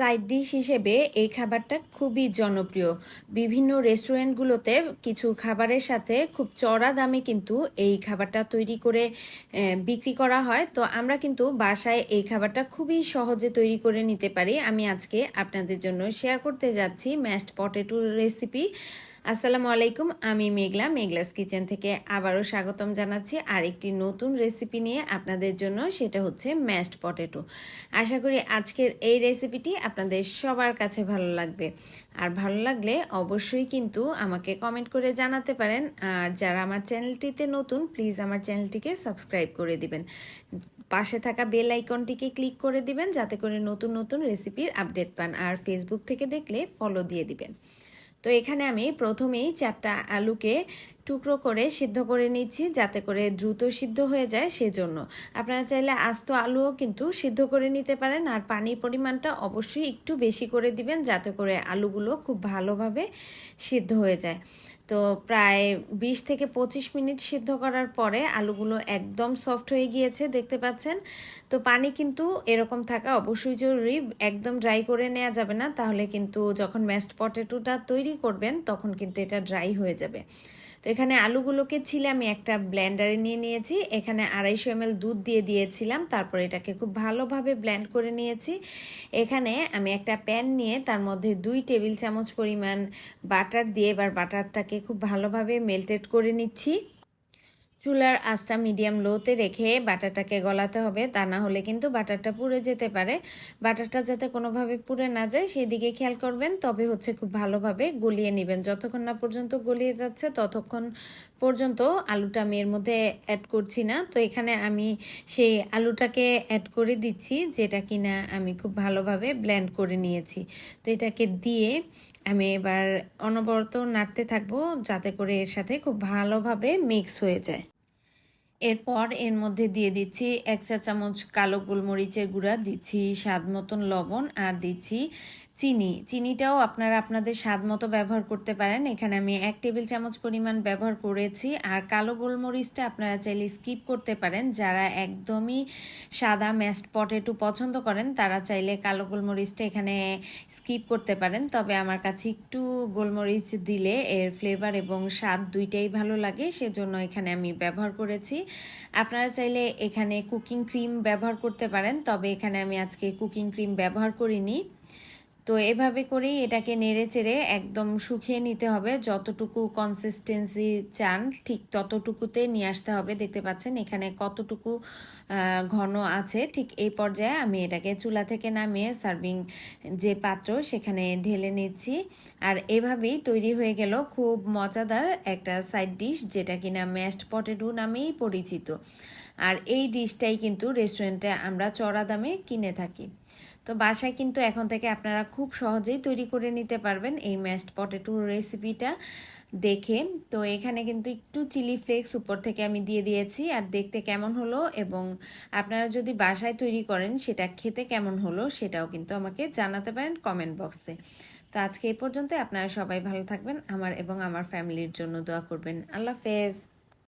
Side dish হিসেবে এই খাবারটা খুবই জনপ্রিয়। বিভিন্ন রেস্টুরেন্টগুলোতে কিছু খাবারের সাথে খুব চড়া দামে কিন্তু এই খাবারটা তৈরি করে বিক্রি করা হয়। তো আমরা কিন্তু বাসায় এই খাবারটা খুবই সহজে তৈরি করে নিতে পারি। আমি আজকে আপনাদের জন্য শেয়ার করতে যাচ্ছি ম্যাশড পটেটোর রেসিপি। আসসালামু আলাইকুম, আমি মেঘলা, মেঘলাস কিচেন থেকে আবারও স্বাগতম জানাচ্ছি আরেকটি নতুন রেসিপি নিয়ে আপনাদের জন্য, সেটা হচ্ছে ম্যাশড পটেটো। আশা করি আজকের এই রেসিপিটি আপনাদের সবার কাছে ভালো লাগবে। আর ভালো লাগলে অবশ্যই কিন্তু আমাকে কমেন্ট করে জানাতে পারেন। আর যারা আমার চ্যানেলটিতে নতুন, প্লিজ আমার চ্যানেলটিকে সাবস্ক্রাইব করে দিবেন। পাশে থাকা বেল আইকনটিকে ক্লিক করে দিবেন, যাতে করে নতুন নতুন রেসিপির আপডেট পান। আর ফেসবুক থেকে দেখলে ফলো দিয়ে দিবেন। তো এখানে আমি প্রথমেই চারটা আলুকে টুকরো করে সিদ্ধ করে নিচ্ছি, যাতে করে দ্রুত সিদ্ধ হয়ে যায় সেজন্য। আপনারা চাইলে আস্ত আলুও কিন্তু সিদ্ধ করে নিতে পারেন, আর পানির পরিমাণটা অবশ্যই একটু বেশি করে দিবেন, যাতে করে আলুগুলো খুব ভালোভাবে সিদ্ধ হয়ে যায়। তো প্রায় বিশ থেকে পঁচিশ মিনিট সিদ্ধ করার পরে আলুগুলো একদম সফট হয়ে গিয়েছে, দেখতে পাচ্ছেন? তো পানি কিন্তু এরকম থাকা অবশ্যই জরুরি, একদম ড্রাই করে নেওয়া যাবে না, তাহলে কিন্তু যখন ম্যাশড পটেটোটা তৈরি করবেন, তখন কিন্তু এটা ড্রাই হয়ে যাবে। তো এখানে আলুগুলোকে ছিলে আমি একটা ব্লেন্ডারে নিয়ে নিয়েছি। এখানে আড়াইশো এমএল দুধ দিয়ে দিয়েছিলাম, তারপর এটাকে খুব ভালোভাবে ব্ল্যান্ড করে নিয়েছি। এখানে আমি একটা প্যান নিয়ে তার মধ্যে দুই টেবিল চামচ পরিমাণ বাটার দিয়ে এবার বাটারটাকে খুব ভালোভাবে মেল্টেড করে নিচ্ছি। চুলার আঁচটা মিডিয়াম লোতে রেখে বাটারটাকে গলাতে হবে। তা না হলে কিন্তু বাটারটা পুড়ে যেতে পারে। বাটারটা যাতে কোনোভাবে পুড়ে না যায় সেই দিকে খেয়াল করবেন। তবে হচ্ছে খুব ভালোভাবে গলিয়ে নেবেন। যতক্ষণ না পর্যন্ত গলিয়ে যাচ্ছে, ততক্ষণ পর্যন্ত আলুটা আমি এর মধ্যে অ্যাড করছি না। তো এখানে আমি সেই আলুটাকে অ্যাড করে দিচ্ছি, যেটা কিনা আমি খুব ভালোভাবে ব্ল্যান্ড করে নিয়েছি। তো এটাকে দিয়ে আমি এবার অনবরত নাড়তে থাকব, যাতে করে এর সাথে খুব ভালোভাবে মিক্স হয়ে যায়। এরপর এর মধ্যে দিয়ে দিচ্ছি এক চা চামচ কালো গোলমরিচের গুঁড়া, দিচ্ছি স্বাদ মতন লবণ আর দিচ্ছি চিনি। চিনিটাও আপনারা আপনাদের স্বাদ মতো ব্যবহার করতে পারেন। এখানে আমি এক টেবিল চামচ পরিমাণ ব্যবহার করেছি। আর কালো গোলমরিচটা আপনারা চাইলে স্কিপ করতে পারেন। যারা একদমই সাদা ম্যাশড পটেটো পছন্দ করেন, তারা চাইলে কালো গোলমরিচটা এখানে স্কিপ করতে পারেন। তবে আমার কাছে একটু গোলমরিচ দিলে এর ফ্লেভার এবং স্বাদ দুইটাই ভালো লাগে। সেজন্য এখানে আমি ব্যবহার করেছি। আপনারা চাইলে এখানে কুকিং ক্রিম ব্যবহার করতে পারেন, তবে এখানে আমি আজকে কুকিং ক্রিম ব্যবহার করিনি। তো এভাবে করেই এটাকে নেড়ে চেড়ে একদম শুকিয়ে নিতে হবে। যতটুকু কনসিস্টেন্সি চান, ঠিক ততটুকুতে নিয়ে আসতে হবে। দেখতে পাচ্ছেন এখানে কতটুকু ঘন আছে। ঠিক এই পর্যায়ে আমি এটাকে চুলা থেকে নামিয়ে সার্ভিং যে পাত্র সেখানে ঢেলে নিচ্ছি। আর এভাবেই তৈরি হয়ে গেল খুব মজাদার একটা সাইড ডিশ যেটা কিনা ম্যাশড পটেটো নামেই পরিচিত। আর এই ডিশটাই কিন্তু রেস্টুরেন্টে আমরা চড়া দামে কিনে থাকি। তো বাসায় কিন্তু এখন থেকে আপনারা খুব সহজেই তৈরি করে নিতে পারবেন এই ম্যাশড পটেটো রেসিপিটা দেখে। তো এখানে কিন্তু একটু চিলি ফ্লেক্স উপর থেকে আমি দিয়ে দিয়েছি আর দেখতে কেমন হলো এবং আপনারা যদি বাসায় তৈরি করেন সেটা খেতে কেমন হলো সেটাও কিন্তু আমাকে জানাতে পারেন কমেন্ট বক্সে। তো আজকে এই পর্যন্ত আপনারা সবাই ভালো থাকবেন, আমার এবং আমার ফ্যামিলির জন্য দোয়া করবেন। আল্লাহ হাফেজ।